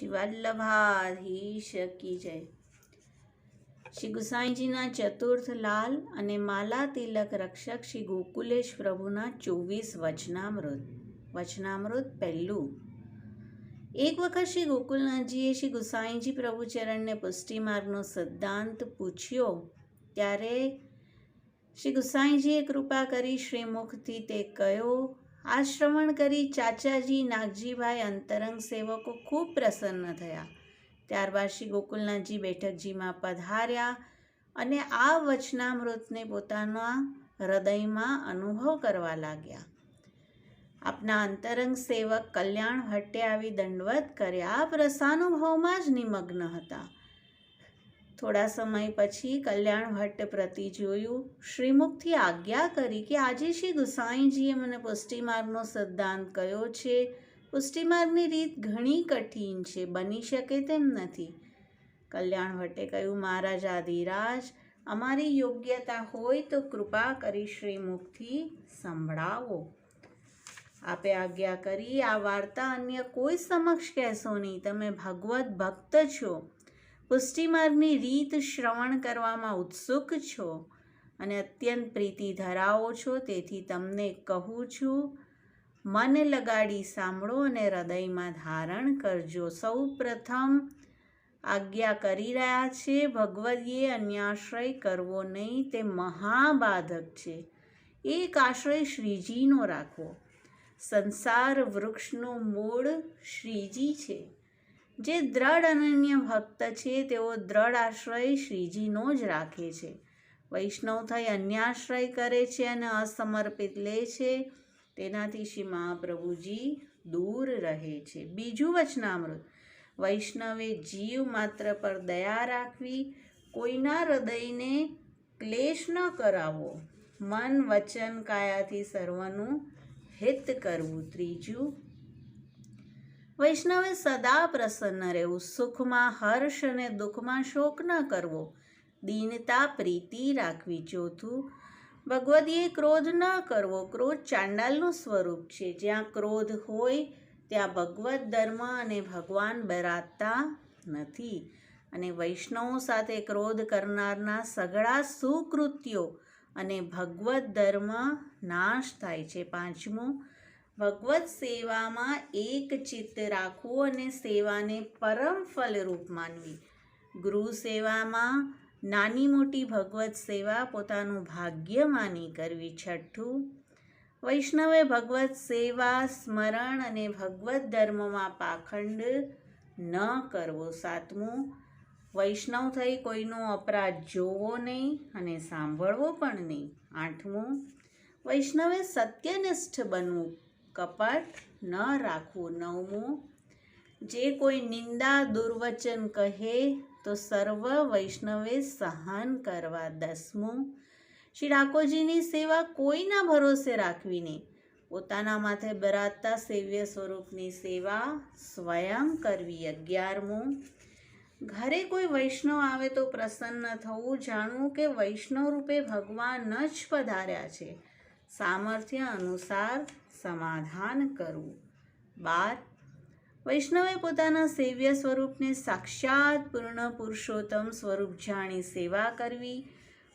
શ્રી વલ્લભાધીશ કી જય. શ્રી ગુસાઈજીના ચતુર્થ લાલ અને માલા તિલક રક્ષક શ્રી ગોકુલેશ પ્રભુના ચોવીસ વચનામૃત વચનામૃત પહેલું. એક વખત શ્રી ગોકુલનાથજીએ શ્રી ગુસાઈજી પ્રભુચરણને પુષ્ટિ માર્ગનો સિદ્ધાંત પૂછ્યો, ત્યારે શ્રી ગુસાઈજીએ કૃપા કરી શ્રીમુખથી તે કહ્યો આ શ્રવણ કરી ચાચાજી, નાગજીભાઈ અંતરંગ સેવકો ખૂબ પ્રસન્ન થયા. ત્યારબાદ શ્રી ગોકુલનાથજી બેઠકજીમાં પધાર્યા અને આ વચનામૃતને પોતાના હૃદયમાં અનુભવ કરવા લાગ્યા. આપના અંતરંગ સેવક કલ્યાણ ભટ્ટે આવી દંડવત કર્યા. આ રસાનુભવમાં જ નિમગ્ન હતા. થોડા સમય પછી કલ્યાણ ભટ્ટ પ્રતિ જોયું, શ્રીમુખથી આજ્ઞા કરી કે આજે શ્રી ગુસાઈજીએ મને પુષ્ટિમાર્ગનો સિદ્ધાંત કયો છે. પુષ્ટિમાર્ગની રીત ઘણી કઠિન છે, બની શકે તેમ નથી. કલ્યાણ ભટ્ટે કહ્યું, મહારાજ આધિરાજ અમારી યોગ્યતા હોય તો કૃપા કરી શ્રીમુખથી સંભળાવો. આપે આજ્ઞા કરી, આ વાર્તા અન્ય કોઈ સમક્ષ કહેશો નહીં. તમે ભગવત ભક્ત છો. પુષ્ટિમાર્ગની રીત શ્રવણ કરવામાં ઉત્સુક છો અને અત્યંત પ્રીતિ ધરાવો છો, તેથી તમને કહું છું, મન લગાડી સાંભળો અને હૃદયમાં ધારણ કરજો. સૌ પ્રથમ આજ્ઞા કરી રહ્યા છે, ભગવદીએ અન્યાશ્રય કરવો નહીં, તે મહાબાધક છે. એક આશ્રય શ્રીજીનો રાખવો. સંસાર વૃક્ષનું મૂળ શ્રીજી છે. જે દ્રઢ અનન્ય ભક્ત છે, તેઓ દ્રઢ આશ્રય શ્રીજીનો જ રાખે છે. વૈષ્ણવ થઈ અન્યાશ્રય કરે છે અને અસમર્પિત લે છે. તેનાથી શ્રી મહાપ્રભુજી દૂર રહે છે. બીજું વચનામૃત. વૈષ્ણવે જીવ માત્ર પર દયા રાખવી, કોઈના હૃદયને ક્લેશ ન કરાવવો. મન વચન કાયાથી સર્વનું હિત કરવું. ત્રીજું વૈષ્ણવે સદા પ્રસન્ન રહેવું, સુખમાં, હર્ષ અને દુઃખમાં શોક ન કરવો. દીનતા પ્રીતિ રાખવી ચોથું. ભગવદીએ ક્રોધ ન કરવો, ક્રોધ ચાંડાલનું સ્વરૂપ છે. જ્યાં ક્રોધ હોય, ત્યાં ભગવત ધર્મ અને ભગવાન બરાતા નથી. અને વૈષ્ણવો સાથે ક્રોધ કરનારના સગળા સુકૃત્યો અને ભગવત ધર્મ નાશ થાય છે. પાંચમું ભગવત સેવામાં એક ચિત્ત રાખવું અને સેવાને પરમ ફલરૂપ માનવી. ગૃહ સેવામાં નાની મોટી ભગવત સેવા પોતાનું ભાગ્ય માની કરવી છઠ્ઠું. વૈષ્ણવે ભગવત સેવા, સ્મરણ અને ભગવત ધર્મમાં પાખંડ ન કરવો સાતમું. વૈષ્ણવ થઈ કોઈનો અપરાધ જોવો નહીં અને સાંભળવો પણ નહીં. આઠમું. વૈષ્ણવે સત્યનિષ્ઠ બનવું કપટ ન રાખવું નવમું. જે કોઈ નિંદા દુર્વચન કહે તો સર્વ વૈષ્ણવે સહન કરવા દસમું. શ્રી ઠાકોરજીની સેવા કોઈના ભરોસે રાખવી નહીં. પોતાના માથે બરાતા સેવ્ય સ્વરૂપની સેવા સ્વયં કરવી અગિયારમું. ઘરે કોઈ વૈષ્ણવ આવે તો પ્રસન્ન થવું, જાણવું કે વૈષ્ણવ રૂપે ભગવાન જ પધાર્યા છે. સામર્થ્ય અનુસાર સમાધાન કરવું બાર, વૈષ્ણવે પોતાના સેવ્ય સ્વરૂપને સાક્ષાત પૂર્ણ પુરુષોત્તમ સ્વરૂપ જાણી સેવા કરવી.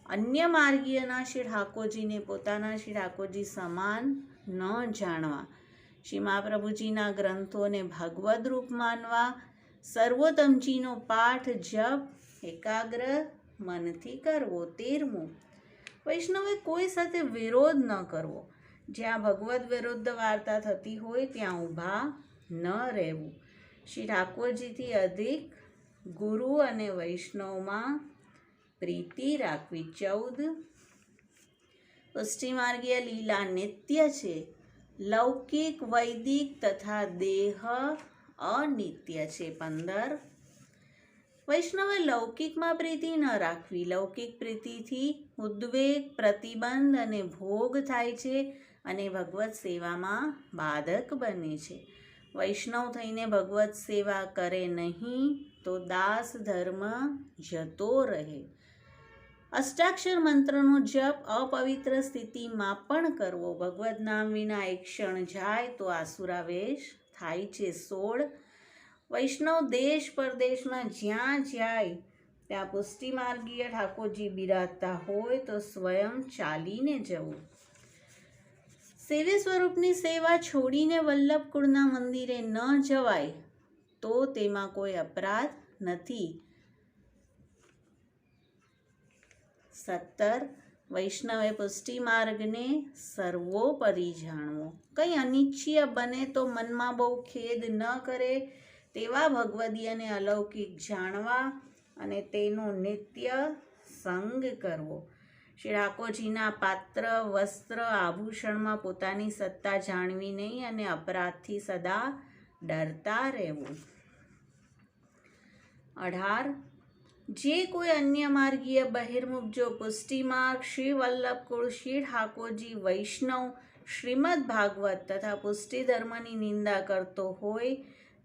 અન્ય માર્ગીયના શ્રી ઠાકોરજીને પોતાના શ્રી ઠાકોરજી સમાન ન જાણવા. શ્રી મહાપ્રભુજીના ગ્રંથોને ભગવદ રૂપ માનવા. સર્વોત્તમજીનો પાઠ જપ, એકાગ્ર મનથી કરવો, તેરમું. વૈષ્ણવે કોઈ સાથે વિરોધ ન કરવો. જ્યાં ભગવદ વિરુદ્ધ વાર્તા થતી હોય ત્યાં ઊભા ન રહેવું. શ્રી ઠાકોરજીથી અધિક ગુરુ અને વૈષ્ણવમાં પ્રીતિ રાખવી ચૌદ. પુષ્ટિમાર્ગીય લીલા નિત્ય છે. લૌકિક, વૈદિક તથા દેહ અનિત્ય છે. પંદર. વૈષ્ણવે લૌકિકમાં પ્રીતિ ન રાખવી. લૌકિક પ્રીતિથી ઉદ્વેગ, પ્રતિબંધ અને ભોગ થાય છે. અને ભગવત સેવામાં બાધક બને છે. વૈષ્ણવ થઈને ભગવત સેવા કરે નહીં તો દાસ ધર્મ જતો રહે. અષ્ટાક્ષર મંત્રનો જપ અપવિત્ર સ્થિતિમાં પણ કરવો. ભગવદ્ નામ વિના એક ક્ષણ જાય તો આસુરાવેશ થાય છે સોળ. વૈષ્ણવ દેશ પરદેશમાં જ્યાં જાય, ત્યાં પુષ્ટિમાર્ગીય ઠાકોરજી બિરાજતા હોય તો સ્વયં ચાલીને જવું. સેવે સ્વરૂપની સેવા છોડીને વલ્લભ કુળના મંદિરે ન જવાય, તો તેમાં કોઈ અપરાધ નથી. સત્તર, વૈષ્ણવે પુષ્ટિ માર્ગને સર્વોપરી જાણવો. કંઈ અનિચ્છીય બને તો મનમાં બહુ ખેદ ન કરે તેવા ભગવદી અને અલૌકિક જાણવા અને તેનો નિત્ય સંગ કરવો. શ્રી ડાકોરજીના પાત્ર, વસ્ત્ર, આભૂષણમાં પોતાની સત્તા જાણવી નહીં અને અપરાધથી સદા ડરતા રહેવું. અઢાર. જે કોઈ અન્ય માર્ગીય બહિર્મુખ જો પુષ્ટિમાર્ગ શ્રી શ્રી વલ્લભકુળ શ્રી ઠાકોરજી વૈષ્ણવ, શ્રીમદ ભાગવત તથા પુષ્ટિ ધર્મની નિંદા કરતો હોય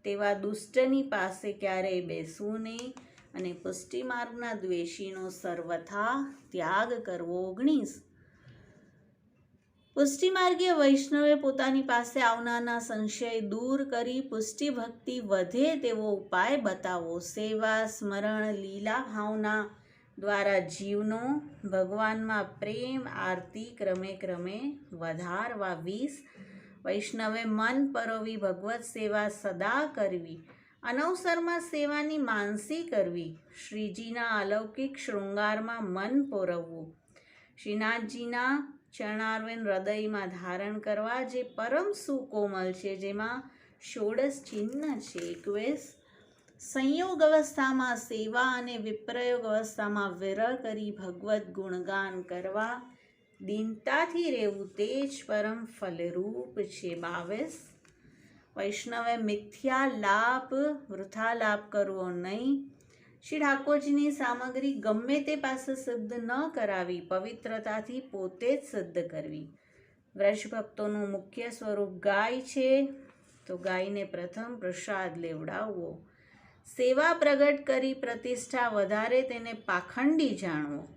તેવા દુષ્ટની પાસે ક્યારેય બેસવું નહીં. અને પુષ્ટિ માર્ગના દ્વેષીનો સર્વથા ત્યાગ કરવો ઓગણીસ પુષ્ટિમાર્ગીય વૈષ્ણવે પોતાની પાસે આવનારના સંશય દૂર કરી પુષ્ટિ ભક્તિ વધે તેવો ઉપાય બતાવો. સેવા, સ્મરણ, લીલા ભાવના દ્વારા જીવનો ભગવાનમાં પ્રેમ, આરતી ક્રમે ક્રમે વધારવા વીસ વૈષ્ણવે મન પરોવી ભગવત સેવા સદા કરવી. અનવસરમાં સેવાની માનસી કરવી, શ્રીજીના અલૌકિક શૃંગારમાં મન પોરવવું. શ્રીનાથજીના ચરણારવિંદ હૃદયમાં ધારણ કરવા જે પરમ સુકોમલ છે, જેમાં ષોડશ ચિહ્ન છે. એકવીસ, સંયોગ અવસ્થામાં સેવા અને વિપ્રયોગ અવસ્થામાં વિરહ કરી ભગવદ્ ગુણગાન કરવા, દીનતાથી રહેવું તે જ પરમ ફલરૂપ છે. બાવીસ વૈષ્ણવે મિથ્યા લાભ વૃથા લાભ કરવો નહીં. શ્રી ઠાકોરજીની સામગ્રી ગમે તે પાસે સિદ્ધ ન કરાવી, પવિત્રતાથી પોતે જ સિદ્ધ કરવી. વ્રજભક્તોનું મુખ્ય સ્વરૂપ ગાય છે, તો ગાયને પ્રથમ પ્રસાદ લેવડાવવો. સેવા પ્રગટ કરી પ્રતિષ્ઠા વધારે તેને પાખંડી જાણવો.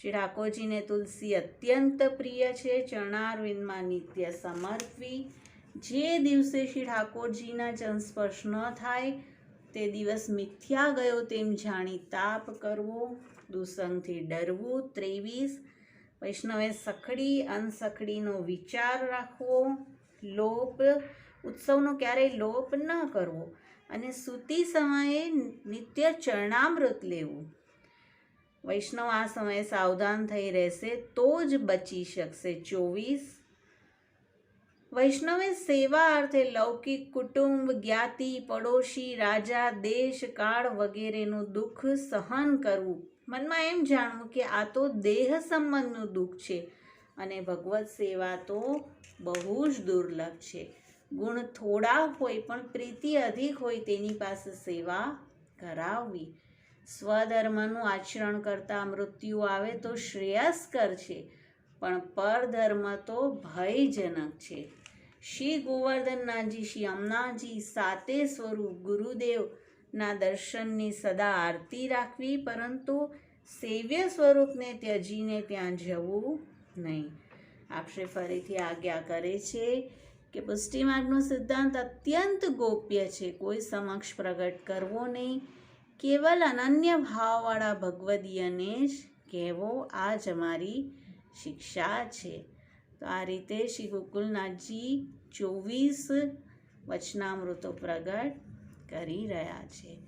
શ્રી ઠાકોરજીને તુલસી અત્યંત પ્રિય છે, ચરણારવિંદમાં નિત્ય સમર્પવી. જે દિવસે શ્રી ઠાકોરજીના જનસ્પર્શ ન થાય, તે દિવસ મિથ્યા ગયો તેમ જાણી તાપ કરવો, દુસંગથી ડરવું, ત્રેવીસ. વૈષ્ણવે સખડી, અનસખડીનો વિચાર રાખવો, લોપ, ઉત્સવનો ક્યારેય લોપ ન કરવો અને સૂતી સમયે નિત્ય ચરણામૃત લેવું. વૈષ્ણવ આ સમયે સાવધાન થઈ રહેશે, તો જ બચી શકશે ચોવીસ. વૈષ્ણવે સેવા અર્થે લૌકિક કુટુંબ, જ્ઞાતિ, પડોશી, રાજા, દેશ, કાળ વગેરેનું દુઃખ સહન કરવું. મનમાં એમ જાણવું કે આ તો દેહ સંબંધનું દુઃખ છે અને ભગવત સેવા તો બહુ જ દુર્લભ છે. ગુણ થોડા હોય પણ પ્રીતિ અધિક હોય તેની પાસે સેવા કરાવવી. સ્વધર્મનું આચરણ કરતાં મૃત્યુ આવે તો શ્રેયસ્કર છે, પણ પરધર્મ તો ભયજનક છે. શ્રી ગોવર્ધનનાથજી, શ્રી અમનાજી સાતે સ્વરૂપ ગુરુદેવના દર્શનની સદા આરતી રાખવી, પરંતુ સેવ્ય સ્વરૂપને ત્યજીને ત્યાં જવું નહીં. આપશે ફરીથી આજ્ઞા કરે છે કે પુષ્ટિ માર્ગનો સિદ્ધાંત અત્યંત ગોપ્ય છે. કોઈ સમક્ષ પ્રગટ કરવો નહીં. કેવલ અનન્ય ભાવવાળા ભગવદીયને જ કહેવો આ જ અમારી શિક્ષા છે. તો આ રીતે શ્રી ગોકુલનાથજી ચોવીસ વચનામૃતો પ્રગટ કરી રહ્યા છે.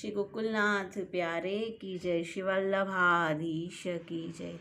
શ્રી ગોકુલનાથ પ્યારે કી જય શિવલ્લભાધીશ કી જય.